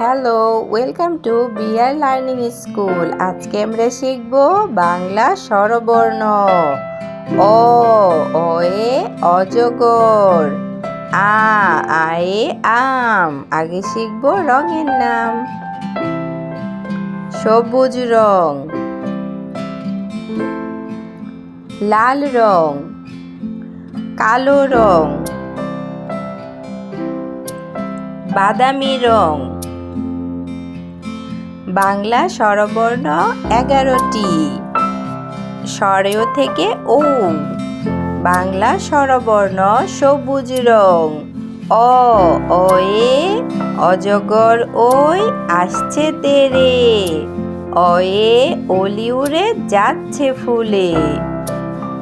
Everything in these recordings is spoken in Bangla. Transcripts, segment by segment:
Hello, welcome to B R school. আজকে আমরা শিখব বাংলা স্বরবর্ণ। অ, অয়ে, অজগর। আ, আয়ে, আম। আগে শিখব রঙের নাম। সবুজ রং। লাল রং। কালো রং। বাদামি রং। বাংলা স্বরবর্ণ এগারোটি। স্বরেও থেকে ও। বাংলা স্বরবর্ণ সবুজ রং। অ, অয়ে, অজগর ওই আসছে তেরে। অয়ে, অলি উড়ে যাচ্ছে ফুলে।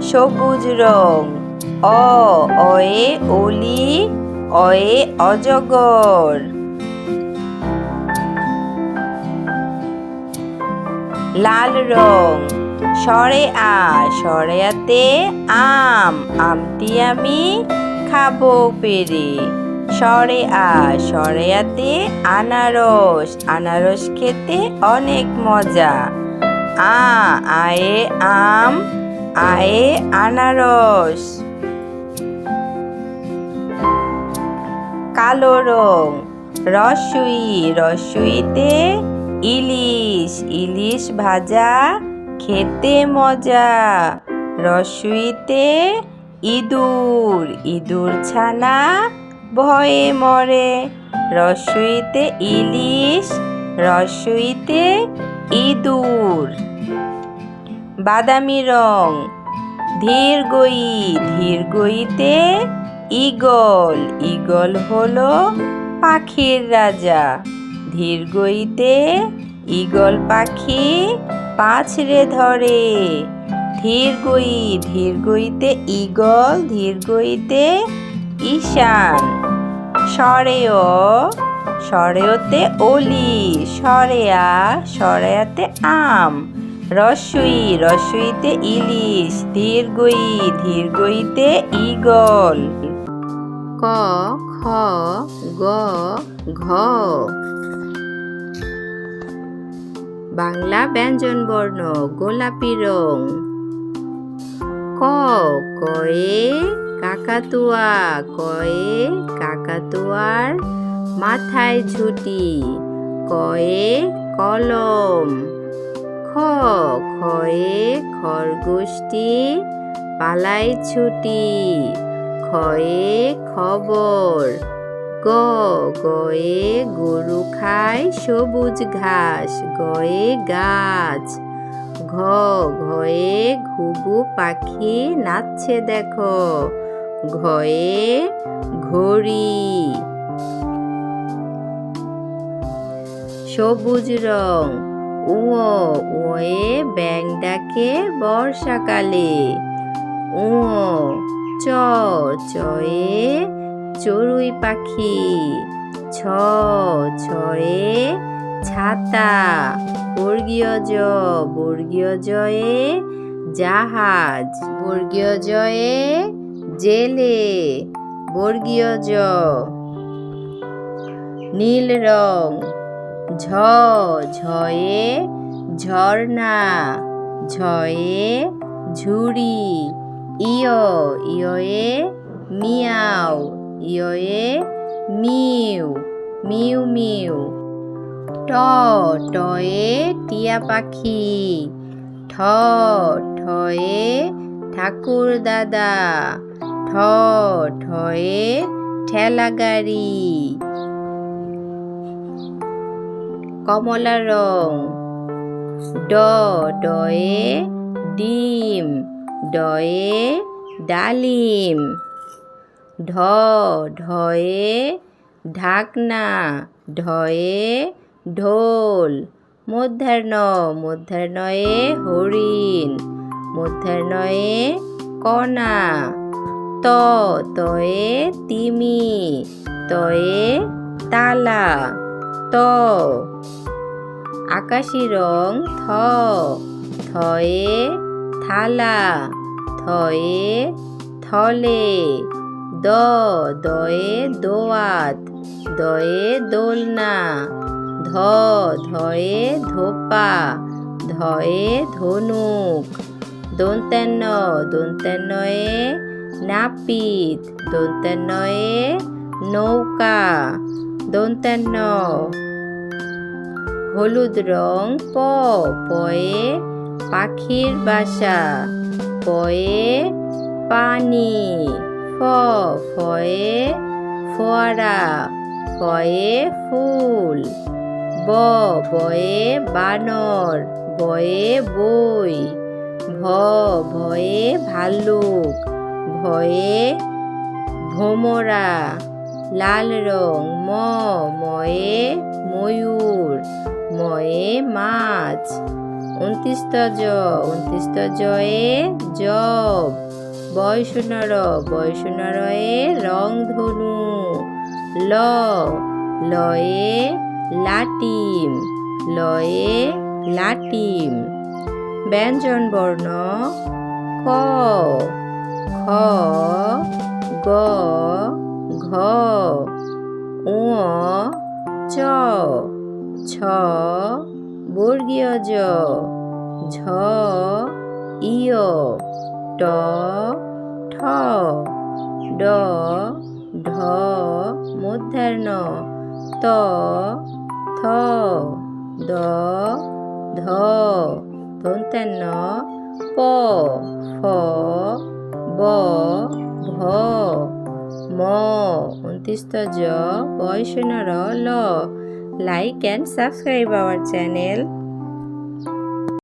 সবুজ রং। অ, অয়ে, অলি, অয়ে, অজগর। লাল রং। সরে আ সরেয়াতে আম। আমটি আমি খাব পেরে। সরে আ সরেয়াতে আনারস। আনারস খেতে অনেক মজা। আ, আয়ে আম, আয়ে আনারস। কালো রং। রসুই, রসুইতে ইলিশ ইলিশ ভাজা, খেতে মজা। রসুইতে ইঁদুর ইঁদুর ছানা ভয়ে মরে। রসুইতে ইলিশ, রসুইতে ইঁদুর। বাদামি রং ধীর গই ধীর গইতে ইগল ইগল হলো পাখির রাজা। ধীর গইতে ইগল পাখি পাছড়ে ধরে। ধীর গই, ধীর গইতে ইগল ধীর গইতে ঈশান। সরেয় সরেয়তে অলি, সরেয়া, সরেয়াতে আম। রসুই, রসুইতে ইলিশ, ধীর গই, ধীর গইতে ইগল ক, খ, গ, ঘ। বাংলা ব্যঞ্জন বর্ণ, গোলাপি রং। ক, কয়ে কাকাতুয়া, কয়ে কাকাতুয়ার মাথায় ঝুটি, কয়ে কলম। খ খয়ে খরগোষ্ঠী পালাই ছুটি খয়ে খবর। গ, গয়ে গরু খায় সবুজ ঘাস, গয়ে গাছ। ঘ, ঘয়ে ঘুঘু পাখি নাচছে দেখো। ঘয়ে ঘড়ি। সবুজ রং উঁ উয়ে ব্যাং ডাকে বর্ষাকালে। উঁ চ, চয়ে চড়ুই পাখি। ছ, ছয়ে ছাতা। বর্গীয় জ, বর্গীয় জয়ে জাহাজ। বর্গীয় জয়ে জেলে। বর্গীয় জ, নীল রং। ঝ, ঝয়ে ঝর্ণা। ঝয়ে ঝুড়ি। ইয় ইয়ে মিয়াও। ইয়ে মিউ মিউ মিউ। ট টয়ে টিয়া পাখি। ঠ, ঠয়ে ঠাকুর দাদা। ঠ, ঠয়ে ঠেলা গাড়ি। কমলা রং। ড ডয়ে ডিম ডয়ে ডালিম। ঢ, ঢয়ে ঢাকনা, ঢয়ে ঢোল, মধ্যাহ্ন, মধ্যাহ্নয়ে হরিণ, মধ্যাহ্নয়ে কণা, ত, তয়ে তিমি, তয়ে তালা, ত, আকাশি রং থ, থয়ে থালা, থয়ে থলে দ, দয়ে দোয়াত, দয়ে দোলনা, ধ, ধয়ে ধোপা, ধয়ে ধনুক দন্তান্ন দন্তান্নয়ে নাপিত, দন্তান্নয়ে নৌকা দন্তান্ন হলুদ রং প, পয়ে পাখির বাসা, পয়ে পানি। ফ, ফয়ে ফোয়ারা, ফয়ে ফুল, ব, বয়ে বানর, বয়ে বই, ভ, ভয়ে ভাল্লুক, ভয়ে ভোমরা, লাল রং, ম, ময়ে ময়ূর, ময়ে মাছ উনত্রিশত জ উনত্রিশত জয়ে জব। বয়সনর বয়সনরয়ে রংধনু ল, লয়ে লাটিম লয়ে লাটিম। ব্যঞ্জন বর্ণ ক খ, গ, ঘ উ চ, ছ, বর্গীয় জ, ঝ ইয় ট ঠ, ড, ঢ, মধ্যাহ্ন, ত, থ, দ, ধ, দন্তান্ন, প, ফ, ব, ভ, ম উনত্রিশত জ বয়সনর ল, like and subscribe our channel.